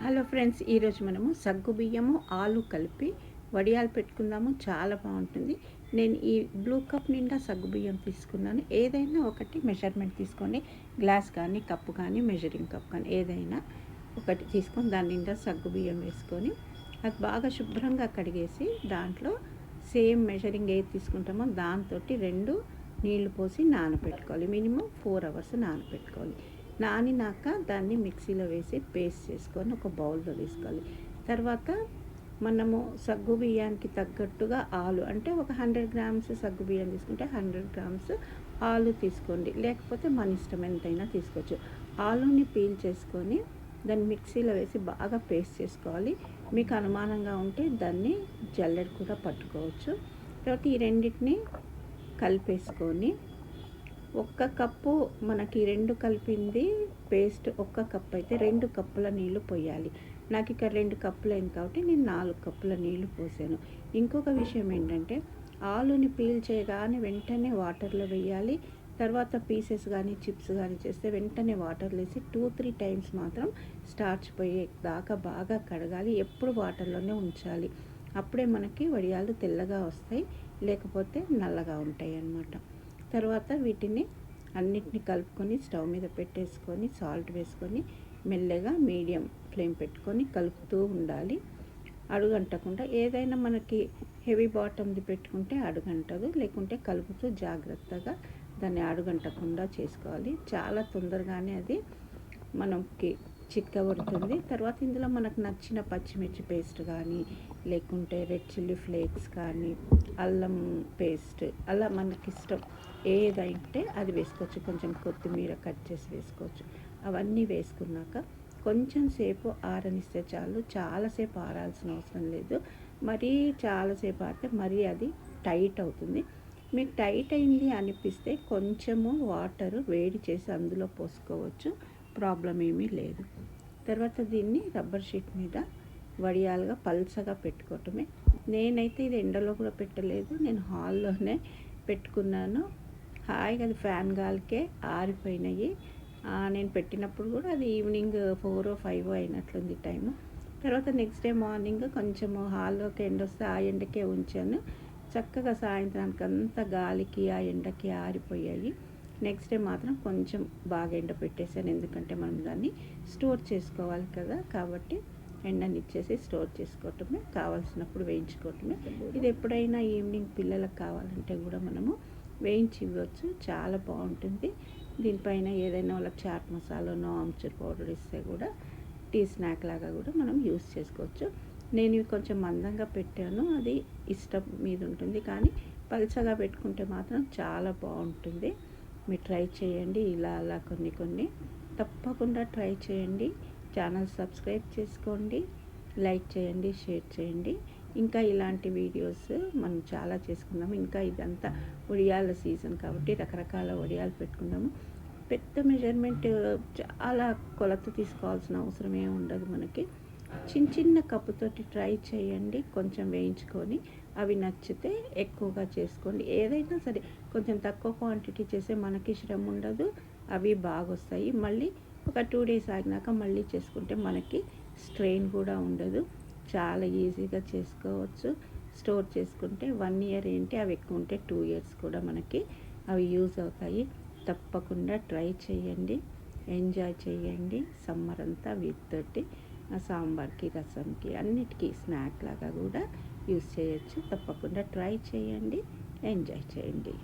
Hello friends ఈరోజు మనము సగ్గు బియ్యము ఆలు కలిపి వడియాలు పెట్టుకుందాము. చాలా బాగుంటుంది. నేను ఈ బ్లూ కప్ నిండా సగ్గు బియ్యం తీసుకున్నాను. ఏదైనా ఒకటి మెజర్మెంట్ తీసుకొని గ్లాస్ కానీ కప్పు కానీ మెజరింగ్ కప్ కానీ ఏదైనా ఒకటి తీసుకొని దాని నిండా సగ్గు బియ్యం వేసుకొని అది బాగా శుభ్రంగా కడిగేసి దాంట్లో సేమ్ మెజరింగ్ ఏది తీసుకుంటామో దాంతో రెండు నీళ్ళు పోసి నానబెట్టుకోవాలి. మినిమం ఫోర్ అవర్స్ నానబెట్టుకోవాలి. నానినాక దాన్ని మిక్సీలో వేసి పేస్ట్ చేసుకొని ఒక బౌల్లో తీసుకోవాలి తర్వాత మనము సగ్గు బియ్యానికి తగ్గట్టుగా ఆలు అంటే ఒక హండ్రెడ్ గ్రామ్స్ సగ్గు బియ్యం తీసుకుంటే హండ్రెడ్ గ్రామ్స్ ఆలు తీసుకోండి. లేకపోతే మన ఇష్టం ఎంతైనా తీసుకోవచ్చు. ఆలుని పీల్ చేసుకొని దాన్ని మిక్సీలో వేసి బాగా పేస్ట్ చేసుకోవాలి. మీకు అనుమానంగా ఉంటే దాన్ని జల్లెడ కూడా పట్టుకోవచ్చు. తర్వాత ఈ రెండింటిని కలిపేసుకొని ఒక్క కప్పు మనకి రెండు కలిపింది పేస్ట్ ఒక్క కప్పు అయితే రెండు కప్పుల నీళ్ళు పోయాలి. నాకు ఇక్కడ రెండు కప్పులు అయింది కాబట్టి నేను నాలుగు కప్పుల నీళ్ళు పోసాను. ఇంకొక విషయం ఏంటంటే ఆలుని పీల్ చేయగానే వెంటనే వాటర్లో వేయాలి. తర్వాత పీసెస్ కానీ చిప్స్ కానీ చేస్తే వెంటనే వాటర్లో వేసి టూ త్రీ టైమ్స్ మాత్రం స్టార్చ్ పోయే దాకా బాగా కడగాలి. ఎప్పుడు వాటర్లోనే ఉంచాలి. అప్పుడే మనకి వడియాలు తెల్లగా వస్తాయి. లేకపోతే నల్లగా ఉంటాయి అన్నమాట తర్వాత వీటిని అన్నిటిని కలుపుకొని స్టవ్ మీద పెట్టేసుకొని సాల్ట్ వేసుకొని మెల్లగా మీడియం ఫ్లేమ్ పెట్టుకొని కలుపుతూ ఉండాలి. అడుగంటకుండా ఏదైనా మనకి హెవీ బాటమ్ది పెట్టుకుంటే అడుగంటదు లేకుంటే కలుపుతూ జాగ్రత్తగా దాన్ని అడుగంటకుండా చేసుకోవాలి. చాలా తొందరగానే అది మనకి చిక్కబడుతుంది తర్వాత ఇందులో మనకు నచ్చిన పచ్చిమిర్చి పేస్ట్ కానీ లేకుంటే రెడ్ చిల్లీ ఫ్లేక్స్ కానీ అల్లం పేస్ట్ అలా మనకి ఇష్టం ఏదైతే అది వేసుకోవచ్చు. కొంచెం కొత్తిమీర కట్ చేసి వేసుకోవచ్చు. అవన్నీ వేసుకున్నాక కొంచెం సేపు ఆరనిస్తే చాలు. చాలాసేపు ఆరాల్సిన అవసరం లేదు. మరీ చాలాసేపు ఆరితే మరీ అది టైట్ అవుతుంది. మీకు టైట్ అయింది అనిపిస్తే కొంచెము వాటర్ వేడి చేసి అందులో పోసుకోవచ్చు. ప్రాబ్లం ఏమీ లేదు. తర్వాత దీన్ని రబ్బర్ షీట్ మీద వడియాలుగా పల్చగా పెట్టుకోవటమే. నేనైతే ఇది ఎండలో కూడా పెట్టలేదు. నేను హాల్లోనే పెట్టుకున్నాను. హాయిగా అది ఫ్యాన్ గాలికే ఆరిపోయినాయి. నేను పెట్టినప్పుడు కూడా అది ఈవినింగ్ ఫోర్ ఫైవ్ అయినట్లుంది టైము. తర్వాత నెక్స్ట్ డే మార్నింగ్ కొంచెము హాల్లోకి ఎండ వస్తే ఆ ఎండకే ఉంచాను. చక్కగా సాయంత్రానికి అంతా గాలికి ఆ ఎండకి ఆరిపోయాయి. నెక్స్ట్ డే మాత్రం కొంచెం బాగా ఎండ పెట్టేశాను. ఎందుకంటే మనం దాన్ని స్టోర్ చేసుకోవాలి కదా. కాబట్టి ఎండనిచ్చేసి స్టోర్ చేసుకోవటమే కావాల్సినప్పుడు వేయించుకోవటమే. ఇది ఎప్పుడైనా ఈవినింగ్ పిల్లలకు కావాలంటే కూడా మనము వేయించి ఇవ్వచ్చు. చాలా బాగుంటుంది. దీనిపైన ఏదైనా వాళ్ళకి చాట్ మసాలానో ఆమ్చూర్ పౌడర్ ఇస్తే కూడా టీ స్నాక్ లాగా కూడా మనం యూస్ చేసుకోవచ్చు. నేను ఇవి కొంచెం మందంగా పెట్టాను. అది ఇష్టం మీద ఉంటుంది. కానీ పల్చగా పెట్టుకుంటే మాత్రం చాలా బాగుంటుంది. మీరు ట్రై చేయండి. ఇలా అలా కొన్ని కొన్ని. తప్పకుండా ట్రై చేయండి. ఛానల్ సబ్స్క్రైబ్ చేసుకోండి. లైక్ చేయండి షేర్ చేయండి. ఇంకా ఇలాంటి వీడియోస్ మనం చాలా చేసుకున్నాము ఇంకా ఇదంతా ఒడియాల సీజన్ కాబట్టి రకరకాల ఒడియాలు పెట్టుకుందాము. పెద్ద మెజర్మెంట్ చాలా కొలత తీసుకోవాల్సిన అవసరం ఏమి ఉండదు మనకి. చిన్న చిన్న కప్పుతోటి ట్రై చేయండి. కొంచెం వేయించుకొని అవి నచ్చితే ఎక్కువగా చేసుకోండి. ఏదైనా సరే కొంచెం తక్కువ క్వాంటిటీ చేస్తే మనకి శ్రమ ఉండదు. అవి బాగా వస్తాయి మళ్ళీ ఒక టూ డేస్ ఆగినాక మళ్ళీ చేసుకుంటే మనకి స్ట్రెయిన్ కూడా ఉండదు. చాలా ఈజీగా చేసుకోవచ్చు. స్టోర్ చేసుకుంటే వన్ ఇయర్ ఏంటి? అవి ఎక్కువ ఉంటే టూ ఇయర్స్ కూడా మనకి అవి యూజ్ అవుతాయి. తప్పకుండా ట్రై చేయండి. ఎంజాయ్ చేయండి. సమ్మర్ అంతా వీటితోటి సాంబార్కి రసంకి అన్నిటికీ స్నాక్ లాగా కూడా యూస్ చేయొచ్చు. తప్పకుండా ట్రై చేయండి. ఎంజాయ్ చేయండి.